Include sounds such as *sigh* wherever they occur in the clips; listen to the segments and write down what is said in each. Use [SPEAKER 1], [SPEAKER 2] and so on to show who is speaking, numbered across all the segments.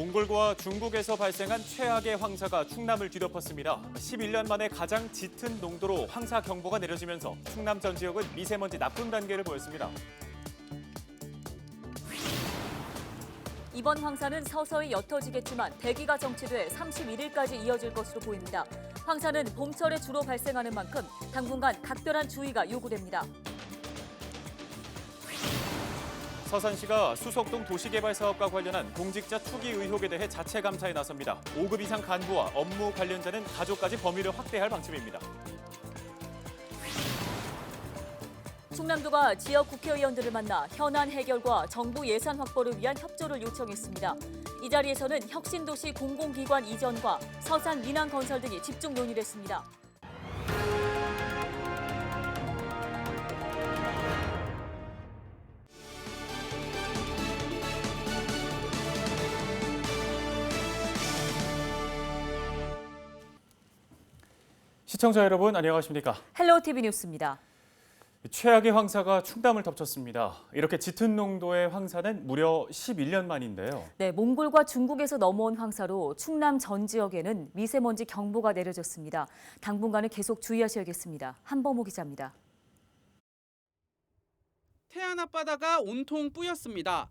[SPEAKER 1] 몽골과 중국에서 발생한 최악의 황사가 충남을 뒤덮었습니다. 11년 만에 가장 짙은 농도로 황사 경보가 내려지면서 충남 전 지역은 미세먼지 나쁨 단계를 보였습니다.
[SPEAKER 2] 이번 황사는 서서히 옅어지겠지만 대기가 정체돼 31일까지 이어질 것으로 보입니다. 황사는 봄철에 주로 발생하는 만큼 당분간 각별한 주의가 요구됩니다.
[SPEAKER 1] 서산시가 수석동 도시개발 사업과 관련한 공직자 투기 의혹에 대해 자체 감사에 나섭니다. 5급 이상 간부와 업무 관련자는 가족까지 범위를 확대할 방침입니다.
[SPEAKER 2] 충남도가 지역 국회의원들을 만나 현안 해결과 정부 예산 확보를 위한 협조를 요청했습니다. 이 자리에서는 혁신도시 공공기관 이전과 서산 민항 건설 등이 집중 논의됐습니다.
[SPEAKER 1] 시청자 여러분 안녕하십니까?
[SPEAKER 2] 헬로 TV 뉴스입니다.
[SPEAKER 1] 최악의 황사가 충남을 덮쳤습니다. 이렇게 짙은 농도의 황사는 무려 11년 만인데요.
[SPEAKER 2] 네, 몽골과 중국에서 넘어온 황사로 충남 전 지역에는 미세먼지 경보가 내려졌습니다. 당분간은 계속 주의하셔야겠습니다. 한범호 기자입니다.
[SPEAKER 3] 태안 앞바다가 온통 뿌였습니다.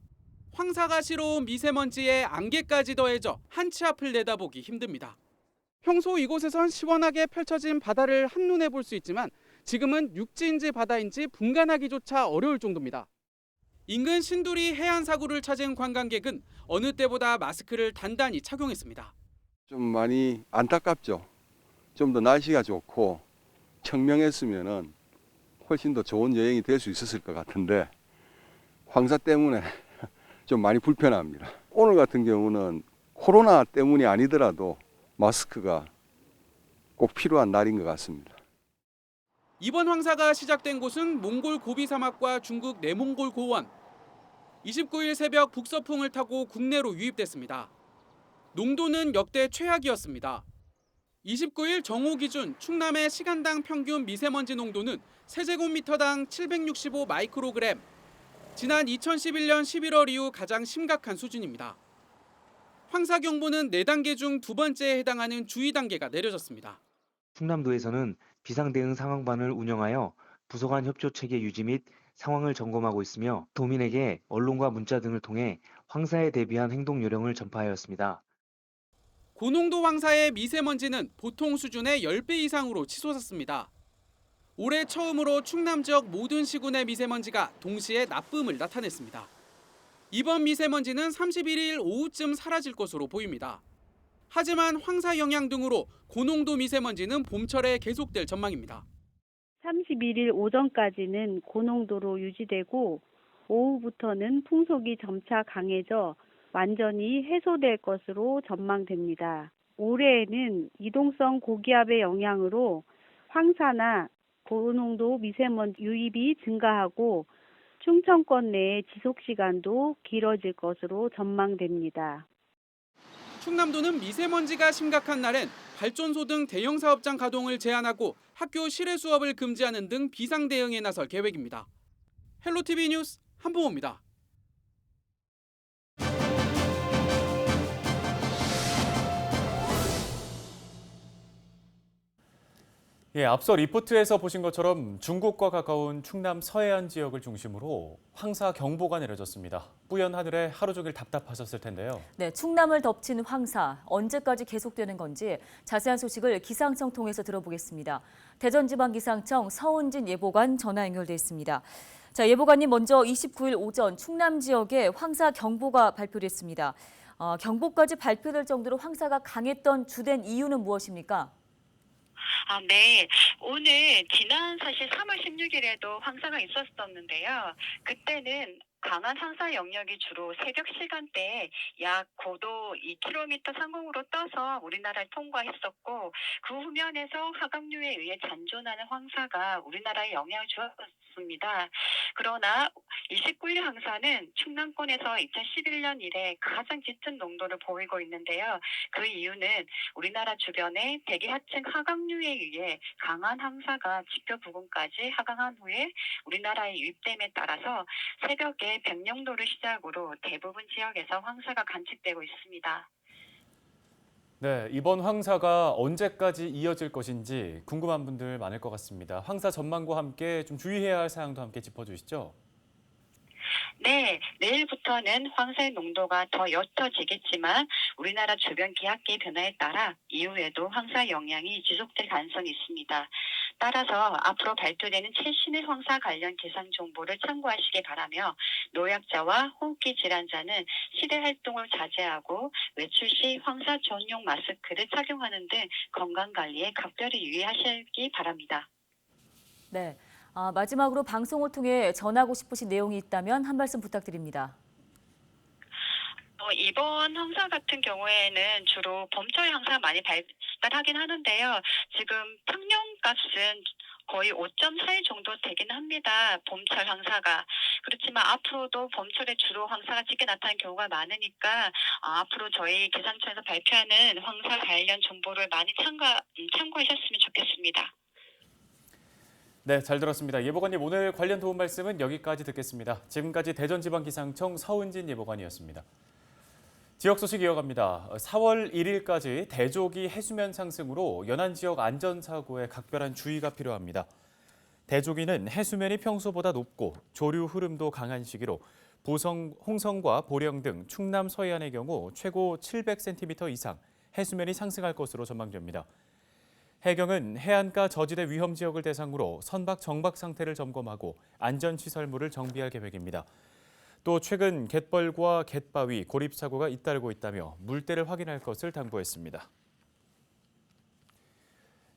[SPEAKER 3] 황사가 싫어온 미세먼지에 안개까지 더해져 한치 앞을 내다보기 힘듭니다. 평소 이곳에선 시원하게 펼쳐진 바다를 한눈에 볼 수 있지만 지금은 육지인지 바다인지 분간하기조차 어려울 정도입니다. 인근 신두리 해안 사구를 찾은 관광객은 어느 때보다 마스크를 단단히 착용했습니다.
[SPEAKER 4] 좀 많이 안타깝죠. 좀 더 날씨가 좋고 청명했으면은 훨씬 더 좋은 여행이 될 수 있었을 것 같은데 황사 때문에 *laughs* 좀 많이 불편합니다. 오늘 같은 경우는 코로나 때문이 아니더라도 마스크가 꼭 필요한 날인 것 같습니다.
[SPEAKER 3] 이번 황사가 시작된 곳은 몽골 고비 사막과 중국 내몽골 고원. 29일 새벽 북서풍을 타고 국내로 유입됐습니다. 농도는 역대 최악이었습니다. 29일 정오 기준 충남의 시간당 평균 미세먼지 농도는 세제곱미터당 765 마이크로그램. 지난 2011년 11월 이후 가장 심각한 수준입니다. 황사 경보는 4단계 중 두 번째에 해당하는 주의 단계가 내려졌습니다.
[SPEAKER 5] 충남도에서는 비상대응 상황반을 운영하여 부서 간 협조 체계 유지 및 상황을 점검하고 있으며 도민에게 언론과 문자 등을 통해 황사에 대비한 행동 요령을 전파하였습니다.
[SPEAKER 3] 고농도 황사의 미세먼지는 보통 수준의 10배 이상으로 치솟았습니다. 올해 처음으로 충남 지역 모든 시군의 미세먼지가 동시에 나쁨을 나타냈습니다. 이번 미세먼지는 31일 오후쯤 사라질 것으로 보입니다. 하지만 황사 영향 등으로 고농도 미세먼지는 봄철에 계속될 전망입니다.
[SPEAKER 6] 31일 오전까지는 고농도로 유지되고 오후부터는 풍속이 점차 강해져 완전히 해소될 것으로 전망됩니다. 올해에는 이동성 고기압의 영향으로 황사나 고농도 미세먼지 유입이 증가하고 충청권 내의 지속 시간도 길어질 것으로 전망됩니다.
[SPEAKER 3] 충남도는 미세먼지가 심각한 날엔 발전소 등 대형 사업장 가동을 제한하고 학교 실외 수업을 금지하는 등 비상 대응에 나설 계획입니다. 헬로티비 뉴스 한봉호입니다.
[SPEAKER 1] 예, 앞서 리포트에서 보신 것처럼 중국과 가까운 충남 서해안 지역을 중심으로 황사 경보가 내려졌습니다. 뿌연 하늘에 하루 종일 답답하셨을 텐데요.
[SPEAKER 2] 네, 충남을 덮친 황사 언제까지 계속되는 건지 자세한 소식을 기상청 통해서 들어보겠습니다. 대전지방기상청 서은진 예보관 전화 연결돼 있습니다. 자, 예보관님 먼저 29일 오전 충남 지역에 황사 경보가 발표됐습니다. 어, 경보까지 발표될 정도로 황사가 강했던 주된 이유는 무엇입니까?
[SPEAKER 7] 아, 네. 오늘 지난 사실 3월 16일에도 황사가 있었었는데요. 그때는 강한 황사 영역이 주로 새벽 시간대에 약 고도 2km 상공으로 떠서 우리나라를 통과했었고 그 후면에서 화강류에 의해 잔존하는 황사가 우리나라에 영향을 주었습니다. 그러나 29일 황사는 충남권에서 2011년 이래 가장 짙은 농도를 보이고 있는데요. 그 이유는 우리나라 주변에 대기 하층 하강류에 의해 강한 황사가 지표 부근까지 하강한 후에 우리나라에 유입됨에 따라서 새벽에 백령도를 시작으로 대부분 지역에서 황사가 관측되고 있습니다.
[SPEAKER 1] 네, 이번 황사가 언제까지 이어질 것인지 궁금한 분들 많을 것 같습니다. 황사 전망과 함께 좀 주의해야 할 사항도 함께 짚어주시죠.
[SPEAKER 7] 네, 내일부터는 황사의 농도가 더 옅어지겠지만 우리나라 주변 기압기 변화에 따라 이후에도 황사 영향이 지속될 가능성이 있습니다. 따라서 앞으로 발표되는 최신의 황사 관련 기상 정보를 참고하시기 바라며 노약자와 호흡기 질환자는 실외 활동을 자제하고 외출 시 황사 전용 마스크를 착용하는 등 건강 관리에 각별히 유의하시기 바랍니다.
[SPEAKER 2] 네. 아, 마지막으로 방송을 통해 전하고 싶으신 내용이 있다면 한 말씀 부탁드립니다.
[SPEAKER 7] 어, 이번 황사 같은 경우에는 주로 봄철 황사 많이 발달하긴 하는데요. 지금 평년 값은 거의 5.4일 정도 되긴 합니다. 봄철 황사가. 그렇지만 앞으로도 봄철에 주로 황사가 짙게 나타나는 경우가 많으니까 어, 앞으로 저희 기상청에서 발표하는 황사 관련 정보를 많이 참가, 음, 참고하셨으면 좋겠습니다.
[SPEAKER 1] 네, 잘 들었습니다. 예보관님 오늘 관련 도움 말씀은 여기까지 듣겠습니다. 지금까지 대전지방기상청 서은진 예보관이었습니다. 지역 소식 이어갑니다. 4월 1일까지 대조기 해수면 상승으로 연안 지역 안전사고에 각별한 주의가 필요합니다. 대조기는 해수면이 평소보다 높고 조류 흐름도 강한 시기로 보성, 홍성과 보령 등 충남 서해안의 경우 최고 700cm 이상 해수면이 상승할 것으로 전망됩니다. 해경은 해안가 저지대 위험 지역을 대상으로 선박 정박 상태를 점검하고 안전시설물을 정비할 계획입니다. 또 최근 갯벌과 갯바위, 고립 사고가 잇따르고 있다며 물때를 확인할 것을 당부했습니다.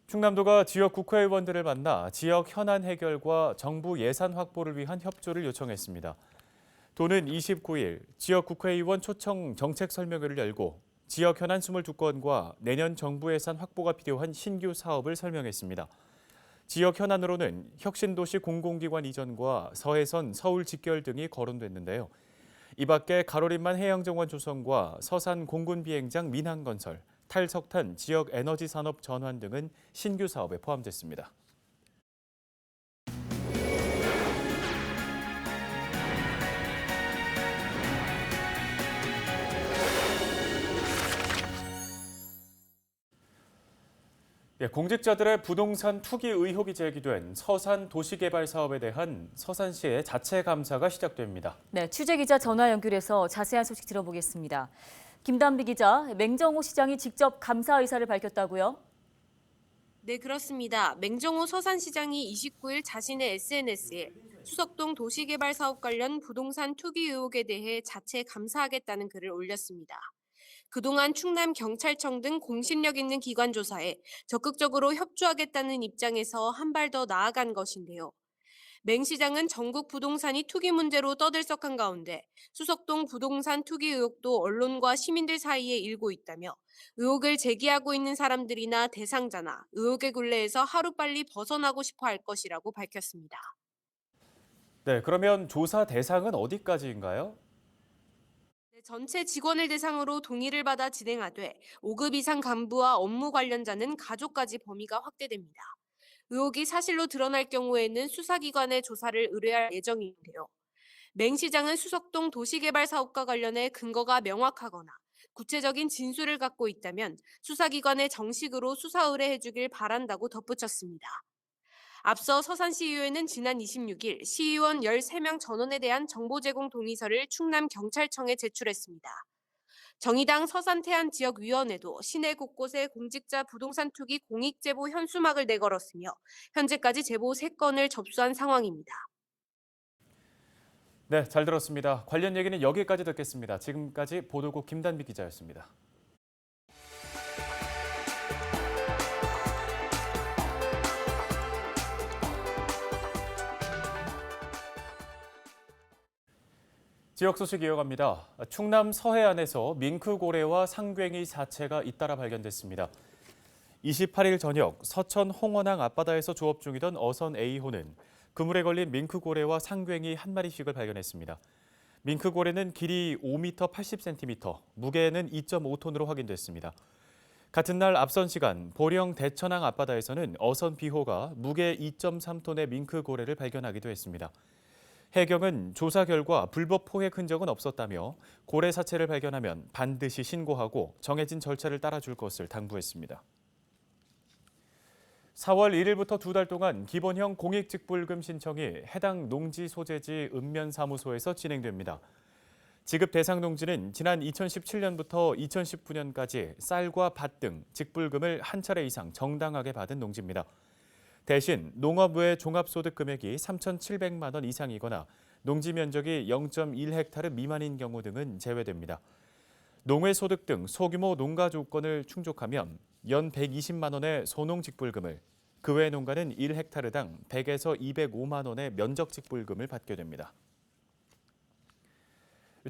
[SPEAKER 1] 충남도가 지역 국회의원들을 만나 지역 현안 해결과 정부 예산 확보를 위한 협조를 요청했습니다. 도는 29일 지역 국회의원 초청 정책 설명회를 열고 지역 현안 22건과 내년 정부 예산 확보가 필요한 신규 사업을 설명했습니다. 지역 현안으로는 혁신도시 공공기관 이전과 서해선 서울 직결 등이 거론됐는데요. 이 밖에 가로림만 해양정원 조성과 서산 공군 비행장 민항 건설, 탈석탄 지역 에너지 산업 전환 등은 신규 사업에 포함됐습니다. 공직자들의 부동산 투기 의혹이 제기된 서산 도시개발 사업에 대한 서산시의 자체 감사가 시작됩니다.
[SPEAKER 2] 네, 취재 기자 전화 연결해서 자세한 소식 들어보겠습니다. 김담비 기자, 맹정호 시장이 직접 감사 의사를 밝혔다고요?
[SPEAKER 8] 네, 그렇습니다. 맹정호 서산시장이 29일 자신의 SNS에 수석동 도시개발 사업 관련 부동산 투기 의혹에 대해 자체 감사하겠다는 글을 올렸습니다. 그동안 충남 경찰청 등 공신력 있는 기관 조사에 적극적으로 협조하겠다는 입장에서 한 발 더 나아간 것인데요. 맹 시장은 전국 부동산이 투기 문제로 떠들썩한 가운데 수석동 부동산 투기 의혹도 언론과 시민들 사이에 일고 있다며 의혹을 제기하고 있는 사람들이나 대상자나 의혹의 굴레에서 하루빨리 벗어나고 싶어 할 것이라고 밝혔습니다.
[SPEAKER 1] 네, 그러면 조사 대상은 어디까지인가요?
[SPEAKER 8] 네, 전체 직원을 대상으로 동의를 받아 진행하되 5급 이상 간부와 업무 관련자는 가족까지 범위가 확대됩니다. 의혹이 사실로 드러날 경우에는 수사기관에 조사를 의뢰할 예정인데요. 맹 시장은 수석동 도시개발 사업과 관련해 근거가 명확하거나 구체적인 진술을 갖고 있다면 수사기관에 정식으로 수사 의뢰해주길 바란다고 덧붙였습니다. 앞서 서산시의회는 지난 26일 시의원 13명 전원에 대한 정보 제공 동의서를 충남경찰청에 제출했습니다. 정의당 서산태안지역위원회도 시내 곳곳에 공직자 부동산 투기 공익 제보 현수막을 내걸었으며 현재까지 제보 3건을 접수한 상황입니다.
[SPEAKER 1] 네, 잘 들었습니다. 관련 얘기는 여기까지 듣겠습니다. 지금까지 보도국 김단비 기자였습니다. 지역 소식 이어갑니다. 충남 서해안에서 밍크고래와 상괭이 사체가 잇따라 발견됐습니다. 28일 저녁 서천 홍원항 앞바다에서 조업 중이던 어선 A호는 그물에 걸린 밍크고래와 상괭이 한 마리씩을 발견했습니다. 밍크고래는 길이 5m 80cm, 무게는 2.5톤으로 확인됐습니다. 같은 날 앞선 시간 보령 대천항 앞바다에서는 어선 B호가 무게 2.3톤의 밍크고래를 발견하기도 했습니다. 해경은 조사 결과 불법 포획 흔적은 없었다며 고래 사체를 발견하면 반드시 신고하고 정해진 절차를 따라줄 것을 당부했습니다. 4월 1일부터 두 달 동안 기본형 공익직불금 신청이 해당 농지 소재지 읍면사무소에서 진행됩니다. 지급 대상 농지는 지난 2017년부터 2019년까지 쌀과 밭 등 직불금을 한 차례 이상 정당하게 받은 농지입니다. 대신 농업 외 종합소득 금액이 3,700만 원 이상이거나 농지 면적이 0.1헥타르 미만인 경우 등은 제외됩니다. 농해 소득 등 소규모 농가 조건을 충족하면 연 120만 원의 소농 직불금을 그 외 농가는 1헥타르당 100에서 205만 원의 면적 직불금을 받게 됩니다.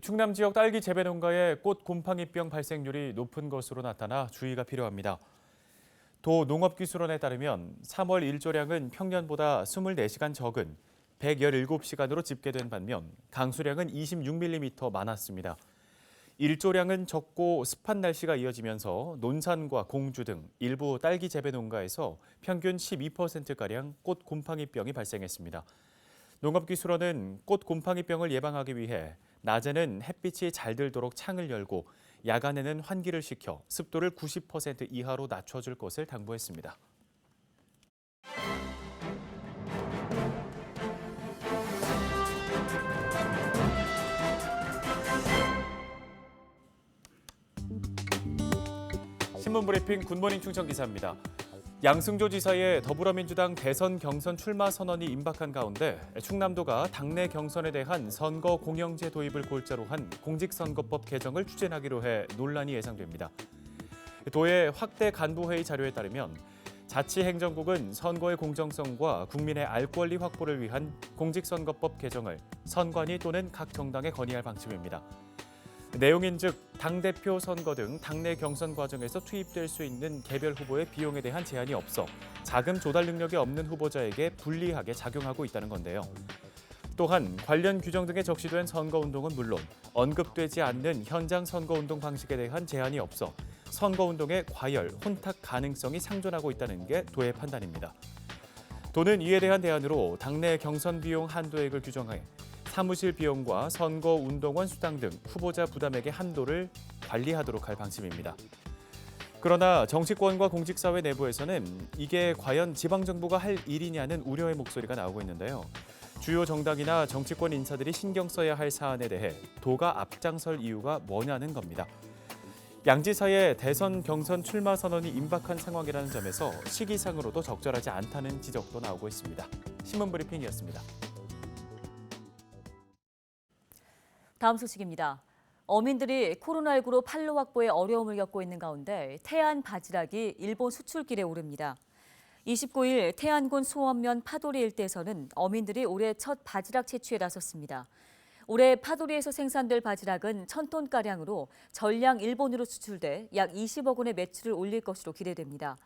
[SPEAKER 1] 충남 지역 딸기 재배 농가의 꽃 곰팡이병 발생률이 높은 것으로 나타나 주의가 필요합니다. 도 농업기술원에 따르면 3월 일조량은 평년보다 24시간 적은 117시간으로 집계된 반면 강수량은 26mm 많았습니다. 일조량은 적고 습한 날씨가 이어지면서 논산과 공주 등 일부 딸기 재배 농가에서 평균 12%가량 꽃 곰팡이병이 발생했습니다. 농업기술원은 꽃 곰팡이병을 예방하기 위해 낮에는 햇빛이 잘 들도록 창을 열고 야간에는 환기를 시켜 습도를 90% 이하로 낮춰줄 것을 당부했습니다. 신문 브리핑 굿모닝 충청 기사입니다. 양승조 지사의 더불어민주당 대선 경선 출마 선언이 임박한 가운데 충남도가 당내 경선에 대한 선거 공영제 도입을 골자로 한 공직선거법 개정을 추진하기로 해 논란이 예상됩니다. 도의 확대 간부회의 자료에 따르면 자치행정국은 선거의 공정성과 국민의 알 권리 확보를 위한 공직선거법 개정을 선관위 또는 각 정당에 건의할 방침입니다. 내용인즉 당대표 선거 등 당내 경선 과정에서 투입될 수 있는 개별 후보의 비용에 대한 제한이 없어 자금 조달 능력이 없는 후보자에게 불리하게 작용하고 있다는 건데요. 또한 관련 규정 등에 적시된 선거운동은 물론 언급되지 않는 현장 선거운동 방식에 대한 제한이 없어 선거운동의 과열, 혼탁 가능성이 상존하고 있다는 게 도의 판단입니다. 도는 이에 대한 대안으로 당내 경선 비용 한도액을 규정해 사무실 비용과 선거 운동원 수당 등 후보자 부담액의 한도를 관리하도록 할 방침입니다. 그러나 정치권과 공직사회 내부에서는 이게 과연 지방정부가 할 일이냐는 우려의 목소리가 나오고 있는데요. 주요 정당이나 정치권 인사들이 신경 써야 할 사안에 대해 도가 앞장설 이유가 뭐냐는 겁니다. 양지사의 대선 경선 출마 선언이 임박한 상황이라는 점에서 시기상으로도 적절하지 않다는 지적도 나오고 있습니다. 신문 브리핑이었습니다.
[SPEAKER 2] 다음 소식입니다. 어민들이 코로나19로 판로 확보에 어려움을 겪고 있는 가운데 태안 바지락이 일본 수출길에 오릅니다. 29일 태안군 수원면 파도리 일대에서는 어민들이 올해 첫 바지락 채취에 나섰습니다. 올해 파도리에서 생산될 바지락은 1000톤가량으로 전량 일본으로 수출돼 약 20억 원의 매출을 올릴 것으로 기대됩니다.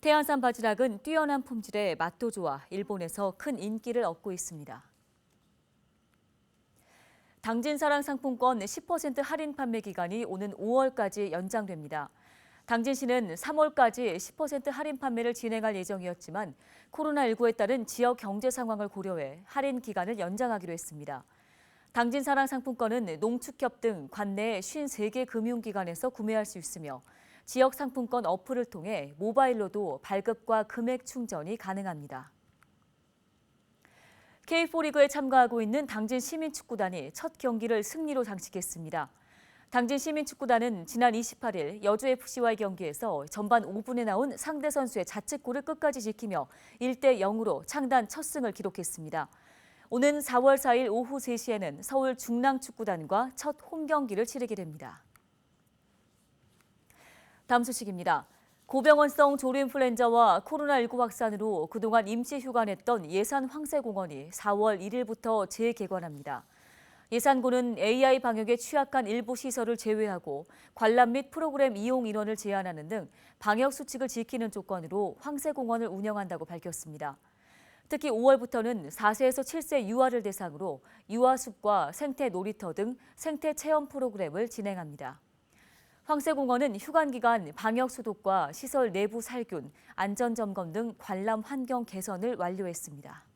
[SPEAKER 2] 태안산 바지락은 뛰어난 품질에 맛도 좋아 일본에서 큰 인기를 얻고 있습니다. 당진사랑 상품권 10% 할인 판매 기간이 오는 5월까지 연장됩니다. 당진시는 3월까지 10% 할인 판매를 진행할 예정이었지만 코로나19에 따른 지역 경제 상황을 고려해 할인 기간을 연장하기로 했습니다. 당진사랑 상품권은 농축협 등 관내 53개 금융기관에서 구매할 수 있으며 지역 상품권 어플을 통해 모바일로도 발급과 금액 충전이 가능합니다. K4 리그에 참가하고 있는 당진 시민축구단이 첫 경기를 승리로 장식했습니다. 당진 시민축구단은 지난 28일 여주FC와의 경기에서 전반 5분에 나온 상대 선수의 자책골을 끝까지 지키며 1대 0으로 창단 첫 승을 기록했습니다. 오는 4월 4일 오후 3시에는 서울 중랑축구단과 첫 홈경기를 치르게 됩니다. 다음 소식입니다. 고병원성 조류인플루엔자와 코로나19 확산으로 그동안 임시 휴관했던 예산 황새공원이 4월 1일부터 재개관합니다. 예산군은 AI 방역에 취약한 일부 시설을 제외하고 관람 및 프로그램 이용 인원을 제한하는 등 방역 수칙을 지키는 조건으로 황새공원을 운영한다고 밝혔습니다. 특히 5월부터는 4세에서 7세 유아를 대상으로 유아숲과 생태 놀이터 등 생태 체험 프로그램을 진행합니다. 황새공원은 휴관 기간 방역 수독과 시설 내부 살균, 안전 점검 등 관람 환경 개선을 완료했습니다.